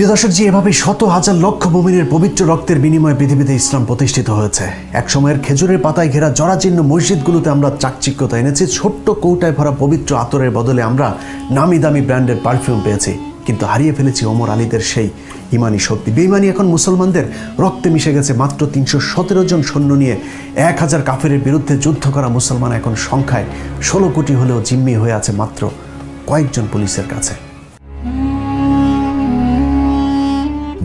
প্রিয় দর্শক জি এভাবে শত হাজার লক্ষ মুমিনের পবিত্র রক্তের বিনিময়ে পৃথিবীতে ইসলাম প্রতিষ্ঠিত হয়েছে। এক সময়ের খেজুরের পাতায় ঘেরা জরাজীর্ণ মসজিদগুলোতে আমরা চাকচিক্যতা এনেছি, ছোট্ট কৌটায় ভরা পবিত্র আতরের বদলে আমরা নামি দামি ব্র্যান্ডের পারফিউম পেয়েছি। কিন্তু হারিয়ে ফেলেছি ওমর আলীদের সেই ইমানি শক্তি। বেইমানি এখন মুসলমানদের রক্তে মিশে গেছে মাত্র তিনশো সতেরো জন সৈন্য নিয়ে এক হাজার কাফেরের বিরুদ্ধে যুদ্ধ করা মুসলমান এখন সংখ্যায় ষোলো কোটি হলেও জিম্মি হয়ে আছে মাত্র কয়েকজন পুলিশের কাছে।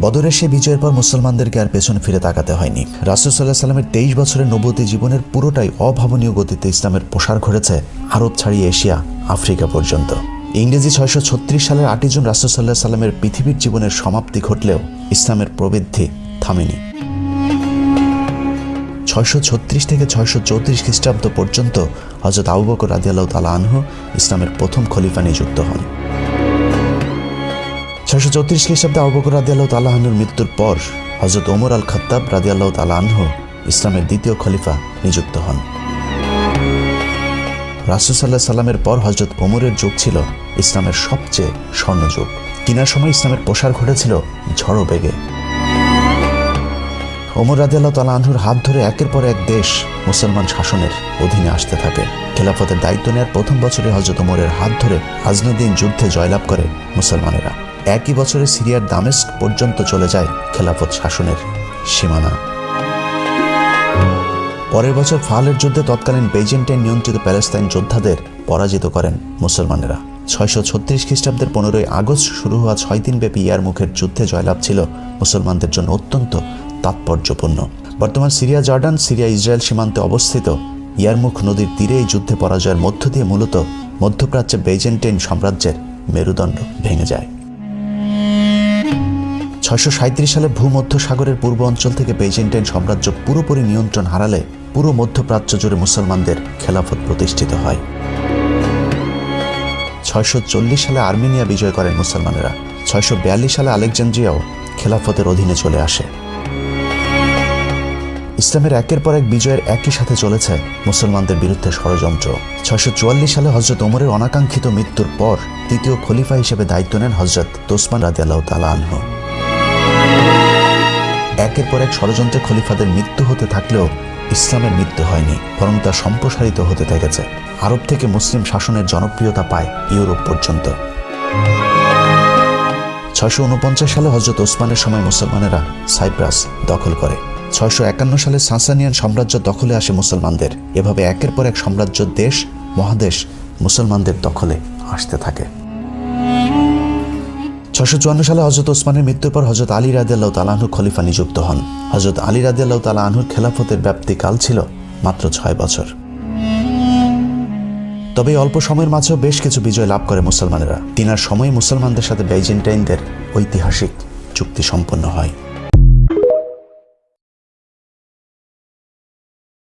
বদরের সে বিজয়ের পর মুসলমানদেরকে আর পেছনে ফিরে তাকাতে হয়নি। রাসুল সাল্লাহ সাল্লামের তেইশ বছরের নবতী জীবনের পুরোটাই অভাবনীয় গতিতে ইসলামের প্রসার ঘটেছে আরব ছাড়িয়ে এশিয়া, আফ্রিকা পর্যন্ত। ইংরেজি ছয়শো ছত্রিশ সালের আটই জুন রাসুল সাল্লাহ সাল্লামের পৃথিবীর জীবনের সমাপ্তি ঘটলেও ইসলামের প্রবৃদ্ধি থামেনি। ছয়শো ছত্রিশ থেকে ছয়শো চৌত্রিশ খ্রিস্টাব্দ পর্যন্ত হজরত আবু বকর রাদিয়াল্লাহ তালা আনহু ইসলামের প্রথম খলিফা নিযুক্ত হন। ছয়শো চৌত্রিশ খ্রিস্টাব্দে আবুবকর রাদিয়াল্লাহ তালাহানুর মৃত্যুর পর হজরত ওমর আল খত্তাব রাদিয়াল্লাহ তালাহু ইসলামের দ্বিতীয় খলিফা নিযুক্ত হন। রাসুল সাল্লাহ সাল্লামের পর হজরত ওমরের যুগ ছিল ইসলামের সবচেয়ে স্বর্ণযুগ কিনার সময় ইসলামের প্রসার ঘটেছিল ঝড়ো বেগে। ওমর রাদিয়াল্লাহ তালা আনহুর হাত ধরে একের পর এক দেশ মুসলমান শাসনের অধীনে আসতে থাকে। খেলাফতের দায়িত্ব নেওয়ার প্রথম বছরে হজরত ওমরের হাত ধরে হাজনুদ্দিন যুদ্ধে জয়লাভ করে মুসলমানেরা। একই বছরে সিরিয়ার দামেস্ক পর্যন্ত চলে যায় খেলাফত শাসনের সীমানা। পরের বছর ফালের যুদ্ধে তৎকালীন বেজেন্টাইন নিয়ন্ত্রিত প্যালেস্তাইন যোদ্ধাদের পরাজিত করেন মুসলমানেরা। ছয়শো ছত্রিশ খ্রিস্টাব্দের পনেরোই আগস্ট শুরু হওয়া ছয় দিনব্যাপী ইয়ার মুখের যুদ্ধে জয়লাভ ছিল মুসলমানদের জন্য অত্যন্ত তাৎপর্যপূর্ণ। বর্তমান সিরিয়া জর্ডান, সিরিয়া ইসরায়েল সীমান্তে অবস্থিত। ইয়ারমুখ নদীর তীরে এই যুদ্ধে পরাজয়ের মধ্য দিয়ে মূলত মধ্যপ্রাচ্যে বেজেন্টাইন সাম্রাজ্যের মেরুদণ্ড ভেঙে যায়। ছয়শো সালে ভূমধ্য সাগরের পূর্ব অঞ্চল থেকে বেজেন্টাইন সাম্রাজ্য পুরোপুরি নিয়ন্ত্রণ হারালে পুরো মধ্যপ্রাচ্য জুড়ে মুসলমানদের খেলাফত প্রতিষ্ঠিত হয়। ছয়শো চল্লিশ সালে আর্মেনিয়া বিজয় করেন মুসলমানেরা। ছয়শো বিয়াল্লিশ সালে আলেকজান্দ্রিয়াও খেলাফতের অধীনে চলে আসে। ইসলামের একের পর এক বিজয়ের একই সাথে চলেছে মুসলমানদের বিরুদ্ধে ষড়যন্ত্র। ছয়শো চুয়াল্লিশ সালে হজরত ওমরের অনাকাঙ্ক্ষিত মৃত্যুর পর তৃতীয় খলিফা হিসেবে দায়িত্ব নেন হজরত তোসমান রাদিয়াল্লাহ তালা আনহু। একের পর এক ষড়যন্ত্রে খলিফাদের মৃত্যু হতে থাকলেও ইসলামের মৃত্যু হয়নি, বরং তা সম্প্রসারিত হতে থেকেছে। আরব থেকে মুসলিম শাসনের জনপ্রিয়তা পায় ইউরোপ পর্যন্ত। ছয়শো উনপঞ্চাশ সালে হজরত ওসমানের সময় মুসলমানেরা সাইপ্রাস দখল করে। ছয়শো একান্ন সালে সাসানিয়ান সাম্রাজ্য দখলে আসে মুসলমানদের। এভাবে একের পর এক সাম্রাজ্য দেশ, মহাদেশ মুসলমানদের দখলে আসতে থাকে। ছশো চুয়ান্ন সালে হজরত ওসমানের মৃত্যুর পর হজরত আলী রাদিয়াল্লাহ তালাহুর খলিফা নিযুক্ত হন। হজরত আলী রাদিয়াল্লাহ তালাহুর খেলাফতের ব্যাপ্তিকাল ছিল মাত্র ছয় বছর। তবে অল্প সময়ের মাঝেও বেশ কিছু বিজয় লাভ করে মুসলমানেরা। তিনার সময়ে মুসলমানদের সাথে বেজেন্টাইনদের ঐতিহাসিক চুক্তি সম্পন্ন হয়।